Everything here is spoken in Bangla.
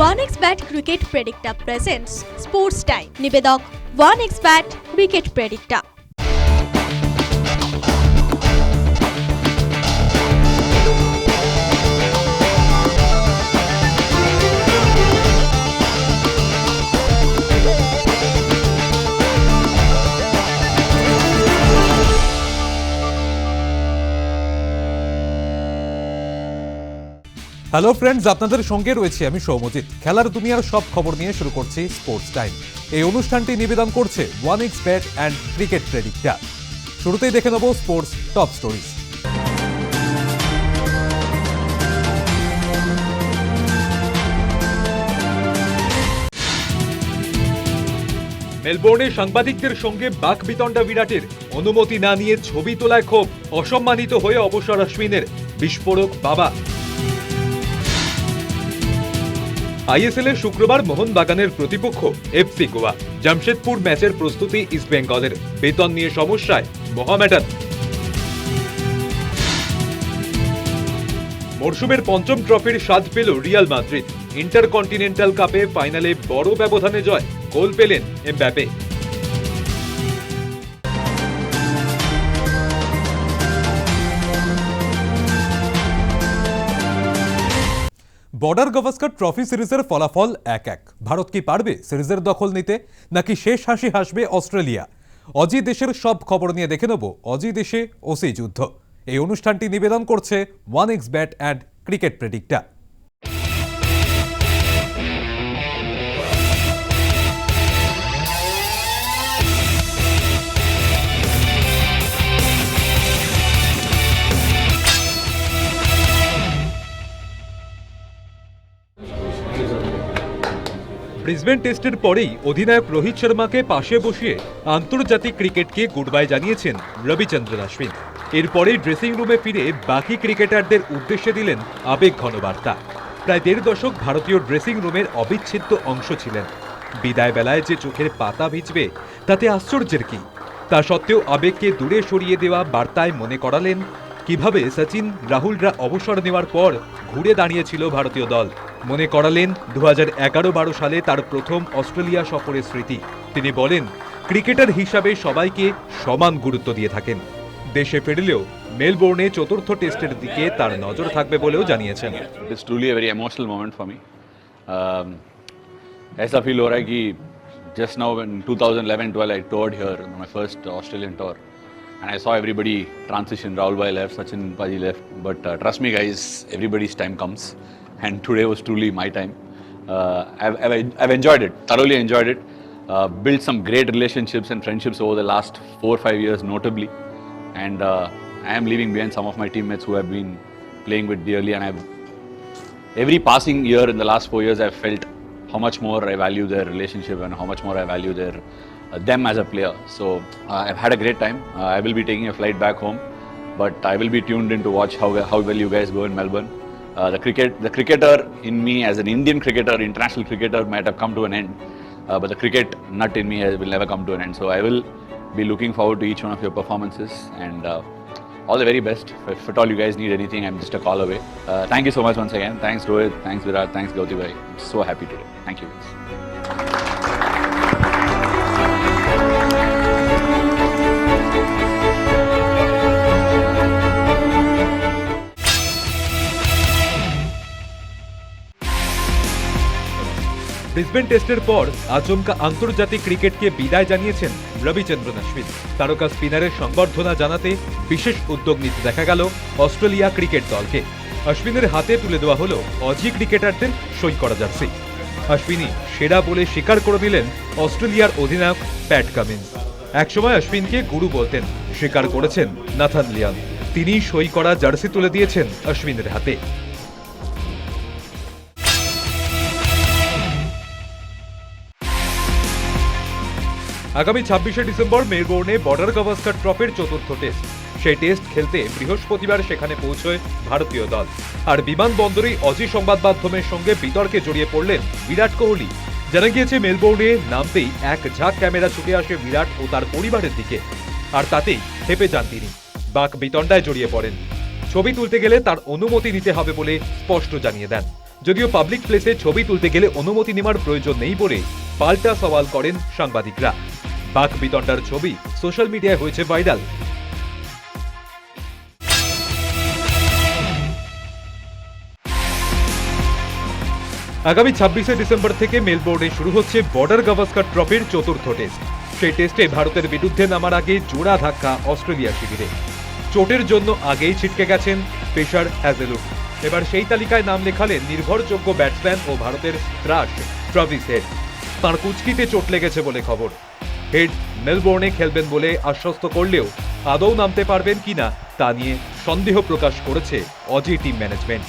One bat cricket Predicta presents sports time নিবেদক one X bat cricket Predicta hello friends আপনাদের সঙ্গে রয়েছে আমি সৌমজিৎ। খেলার দুনিয়ার সব খবর নিয়ে শুরু করছি স্পোর্টস টাইম এই অনুষ্ঠানটি নিবেদন করছে one X bat and cricket predictor শুরুতেই দেখে নেব স্পোর্টস টপ স্টোরিজ মেলবোর্নে সাংবাদিকদের সঙ্গে বাক বিতণ্ডা বিরাটের। অনুমতি না নিয়ে ছবি তোলায় ক্ষোভ। অসম্মানিত হয়ে অবসর অশ্বিনের বিস্ফোরক বাবা। আইএসএল এর শুক্রবার মোহনবাগানের প্রতিপক্ষ এফসি গোয়া। জামশেদপুর ম্যাচের প্রস্তুতি ইস্টবেঙ্গলের বেতন নিয়ে সমস্যায় মোহামেডান। মরশুমের পঞ্চম ট্রফির স্বাদ পেল রিয়াল মাদ্রিদ। ইন্টারকন্টিনেন্টাল কাপে ফাইনালে বড় ব্যবধানে জয়। গোল পেলেন এমবাপে। বর্ডার গাভাস্কার ট্রফি সিরিজের ফলাফল এক এক। ভারত কি পারবে সিরিজের দখল নিতে, নাকি শেষ হাসি হাসবে অস্ট্রেলিয়া? অজি দেশের সব খবর নিয়ে দেখে নেব অজি দেশে ওসি যুদ্ধ। এই অনুষ্ঠানটি নিবেদন করছে one X bat and cricket Predicta Brisbane টেস্টের পরেই অধিনায়ক রোহিত শর্মাকে পাশে বসিয়ে আন্তর্জাতিক ক্রিকেটকে গুড বাই জানিয়েছেন রবিচন্দ্রন অশ্বিন এরপরেই ড্রেসিং রুমে ফিরে বাকি ক্রিকেটারদের উদ্দেশ্যে দিলেন আবেগ ঘন বার্তা। প্রায় দেড় দশক ভারতীয় ড্রেসিং রুমের অবিচ্ছেদ্য অংশ ছিলেন। বিদায় বেলায় যে চোখের পাতা ভিজবে, তাতে আশ্চর্যের কি? তা সত্ত্বেও আবেগকে দূরে সরিয়ে দেওয়া বার্তায় মনে করালেন, কীভাবে সচিন রাহুলরা অবসর নেওয়ার পর ঘুরে দাঁড়িয়েছিল ভারতীয় দল। মনে করালেন দু এগারো বারো সালে তার প্রথম অস্ট্রেলিয়া সফরের স্মৃতি তিনি বলেন ক্রিকেটার হিসাবে সবাইকে সমান গুরুত্ব দিয়ে থাকেন দেশে ফিরলেও মেলবোর্নে চতুর্থ টেস্টের দিকে তার নজর থাকবে বলেও জানিয়েছেন It is truly a very emotional moment for me. Um, ऐसा फील हो रहा है कि just now in 2011-12 I toured here on my first Australian tour and I saw everybody transition. Rahul Bhai left, Sachin Paji left, but uh, trust me guys, everybody's time comes and today was truly my time. Uh, I've, I've, I've enjoyed it, thoroughly enjoyed it. Uh, built some great relationships and friendships over the last four or five years, notably. And uh, I am leaving behind some of my teammates who I've been playing with dearly, and I've every passing year in the last four years, I've felt how much more I value their relationship and how much more I value their uh, them as a player. So uh, I've had a great time. Uh, I will be taking a flight back home, but I will be tuned in to watch how how well you guys go in Melbourne. Uh, the cricket, the cricketer in me as an Indian cricketer, international cricketer, might have come to an end, uh, but the cricket nut in me will never come to an end. So I will be looking forward to each one of your performances and. Uh, all the very best. If, at all you guys need anything, I'm just a call away. Uh, thank you so much once again. Thanks Rohit, thanks Virat, thanks Gautibhai. I'm so happy today. Thank you. Brisbane টেস্টের পর আচমকা আন্তর্জাতিক ক্রিকেটকে বিদায় জানিয়েছেন রবিচন্দ্রন অশ্বিন। তারকা স্পিনারের সংবর্ধনা জানাতে বিশেষ উদ্যোগ নিতে দেখা গেল অস্ট্রেলিয়া ক্রিকেট দলকে। অশ্বিনের হাতে তুলে দেওয়া হলো অজি ক্রিকেটারদের সই করা জার্সি। অশ্বিনী সেরা বলে স্বীকার করে নিলেন অস্ট্রেলিয়ার অধিনায়ক প্যাট কামিন্স। একসময় অশ্বিনকে গুরু বলতেন, স্বীকার করেছেন নাথান লিয়ান। তিনি সই করা জার্সি তুলে দিয়েছেন অশ্বিনের হাতে। আগামী ছাব্বিশে ডিসেম্বর মেলবোর্নে বর্ডার গাভাস্কার ট্রফির চতুর্থ টেস্ট। সেই টেস্ট খেলতে বৃহস্পতিবার সেখানে পৌঁছয় ভারতীয় দল। আর বিমানবন্দরেই অজি সংবাদ মাধ্যমের সঙ্গে বিতর্কে জড়িয়ে পড়লেন বিরাট কোহলি। জানা গিয়েছে, মেলবোর্নে নামতেই এক ঝাঁক ক্যামেরা ছুটে আসে বিরাট ও তার পরিবারের দিকে। আর তাতেই হেপে যান তিনি। বাক বিতণ্ডায় জড়িয়ে পড়েন। ছবি তুলতে গেলে তার অনুমতি নিতে হবে বলে স্পষ্ট জানিয়ে দেন। যদিও পাবলিক প্লেসে ছবি তুলতে গেলে অনুমতি নেওয়ার প্রয়োজন নেই বলে পাল্টা সওয়াল করেন সাংবাদিকরা। বাক বিতণ্ডার ছবি সোশ্যাল মিডিয়ায় হয়েছে ভাইরাল। আগামী ছাব্বিশে ডিসেম্বর থেকে মেলবোর্নে শুরু হচ্ছে বর্ডার গাভাস্কার ট্রফির চতুর্থ টেস্ট। সেই টেস্টে ভারতের বিরুদ্ধে নামার আগে জোড়া ধাক্কা অস্ট্রেলিয়া শিবিরে। চোটের জন্য আগেই ছিটকে গেছেন পেশার হ্যাজেলুড এবার সেই তালিকায় নাম লেখালেন নির্ভরযোগ্য ব্যাটসম্যান ও ভারতের ত্রাস, ট্রাভিস হেড। তাঁর কুচকিতে চোট লেগেছে বলে খবর। হেড মেলবোর্নে খেলবেন বলে আশ্বস্ত করলেও আদৌ নামতে পারবেন কিনা তা নিয়ে সন্দেহ প্রকাশ করেছে অজি টিম ম্যানেজমেন্ট।